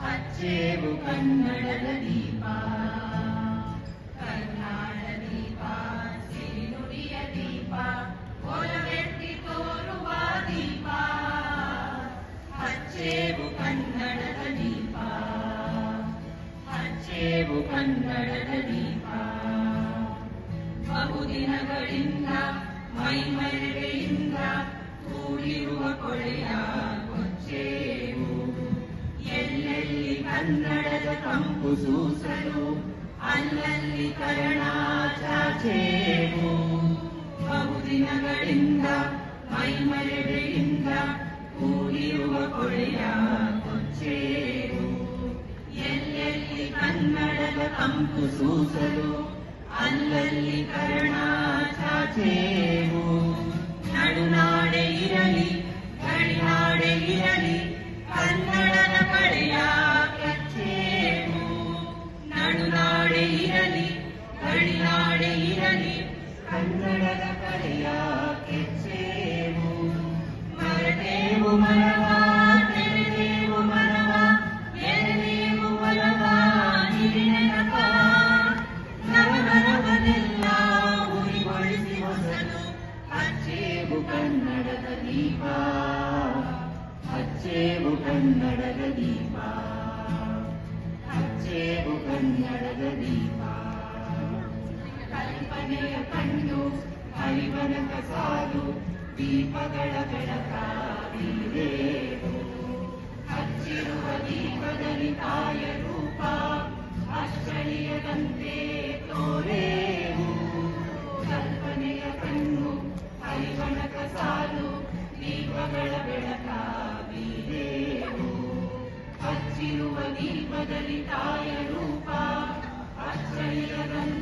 ಹಚ್ಚೇವು ಕನ್ನಡದ ದೀಪ ಕರ್ನಾಡ ದೀಪ ಸಿರಿನುಡಿಯ ದೀಪ ಒಲವೆತ್ತಿ ತೋರುವ ದೀಪ ಹಚ್ಚೇವು ಕನ್ನಡದ ದೀಪ ಹಚ್ಚೇವು ಕನ್ನಡದ ದೀಪ ಬಹುದಿನಗಳಿಂದ ಮೈಮರೆಯಿಂದ ಕೂಡಿರುವ ಕೊಳೆಯ ಕೊಚ್ಚೇವು ಎಲ್ಲೆಲ್ಲಿ ಕನ್ನಡದ ಕಂಪು ಸೂಸಲು ಅಲ್ಲಲ್ಲಿ ಕರಣ ಚಾಚೇವು ಬಹುದಿನಗಳಿಂದ ಮೈಮರೆಯಿಂದ ಕೂಡಿರುವ ಕೊಳೆಯ ಕೊಚ್ಚೇವು ಎಲ್ಲೆಲ್ಲಿ ಕನ್ನಡದ ಕಂಪು ಸೂಸಲು ಅಲ್ಲಲ್ಲಿ ಕರ್ಣ ಚಾಚೇವು ನಡುನಾಡೆ ಇರಲಿ ಗಡಿನಾಡೆ ಇರಲಿ ಕನ್ನಡದ ಕನ್ನಡದ ಕಡೆಯ ಕೆಚ್ಚೇವು ಮರದೇವು ಮರವ ತೆರೆದೇವು ಮರವ ಎರೆದೇವು ಮರವ ಹಿರಿನೆನಪ ನವನವನೆಲ್ಲ ಉರಿಗೊಳಿಸಿ ಹೊಸದು ಹಚ್ಚೇವು ಕನ್ನಡದ ದೀಪ ಹಚ್ಚೇವು ಕನ್ನಡದ ದೀಪ ಹಚ್ಚೇವು ಕನ್ನಡದ ದೀಪ ಹರಿವನಕ ಸಾಲು ದೀಪಗಳ ಬೆಳಕ ಬೀರೇವು ಹಚ್ಚಿರುವ ದೀಪದಲ್ಲಿ ತಾಯ ರೂಪ ಅಷ್ಟಳಿಯದಂತೆ ತೋರೇವು ಕಲ್ಪನೆಯ ಕಣ್ಣು, ಹರಿವಣಕ ಸಾಲು, ದೀಪಗಳ ಬೆಳಕ ಬೀರೇವು ಹಚ್ಚಿರುವ ದೀಪದಲ್ಲಿ ತಾಯ ರೂಪ ಅಚ್ಚಳಿಯದಂತೆ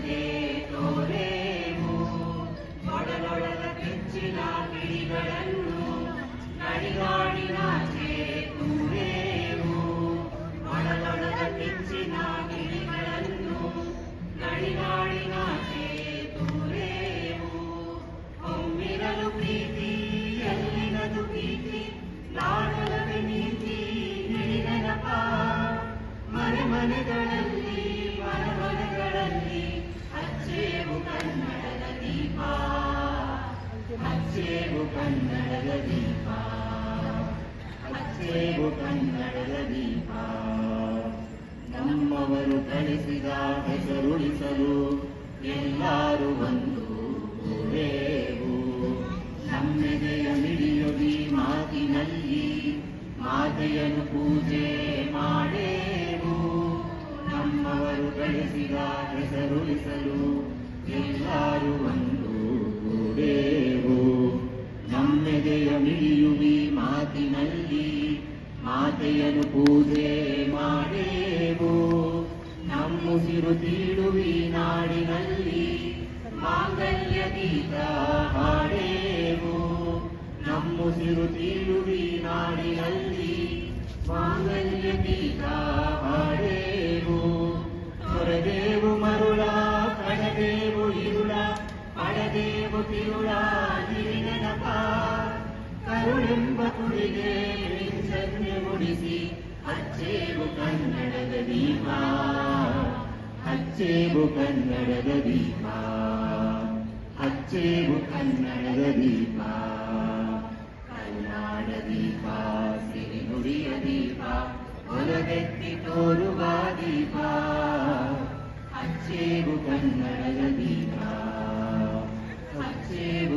ಮನೆಗಳಲ್ಲಿ ಮನ ಮನೆಗಳಲ್ಲಿ ಹಚ್ಚೇವು ಕನ್ನಡದ ದೀಪ ಹಚ್ಚೇವು ಕನ್ನಡದ ದೀಪ ಹಚ್ಚೇವು ಕನ್ನಡದ ದೀಪ ನಮ್ಮವರು ಕಳಿಸಿದ ಹೆಸರುಳಿಸಲು ಎಲ್ಲರೂ ಒಂದು ನಮ್ಮೆದೆಯ ಮಿಡಿಯೊಡಿ ಮಾತಿನಲ್ಲಿ, ಮಾತೆಯನ್ನು ಪೂಜೆ ಮಾಡೇವು. ನಮ್ಮವರು ಗಳಿಸಿದ ಹೆಸರುಳಿಸಲು ಎಲ್ಲರೂ ಒಂದು ಕೂಡೇವು. ನಮ್ಮೆದೆಯ ಮಿಡಿಯುವಿ ಮಾತಿನಲ್ಲಿ ಮಾತೆಯನ್ನು ಪೂಜೆ ಮಾಡೇವು. ನಮ್ಮುಸಿರು ತೀಡುವಿ ನಾಡಿನಲ್ಲಿ ಮಾಂಗಲ್ಯ ಗೀತ ಹಾಡೇವು. ನಮ್ಮುಸಿರು ತೀಡುವಿ ನಾಡಿನಲ್ಲಿ ಮಾಂಗಲ್ಯ ಗೀತ ತಿರುಳ ಹಿರಿನೆನಪ ಕರುಳೆಂಬ ಮಿಂಚನ್ಯ ಮುಡಿಸಿ ಅಚ್ಚೇವು ಕನ್ನಡದ ದೀಪ. ಅಚ್ಚೇವು ಕನ್ನಡದ ದೀಪ. ಅಚ್ಚೇವು ಕನ್ನಡದ ದೀಪ. ಕರುನಾಡ ದೀಪ, ಸಿರಿನುಡಿಯ ದೀಪ ಹೊರಗೆತ್ತಿ ತೋರುವ ದೀಪ. ಅಚ್ಚೇವು ಕನ್ನಡದ ದೀಪ. porque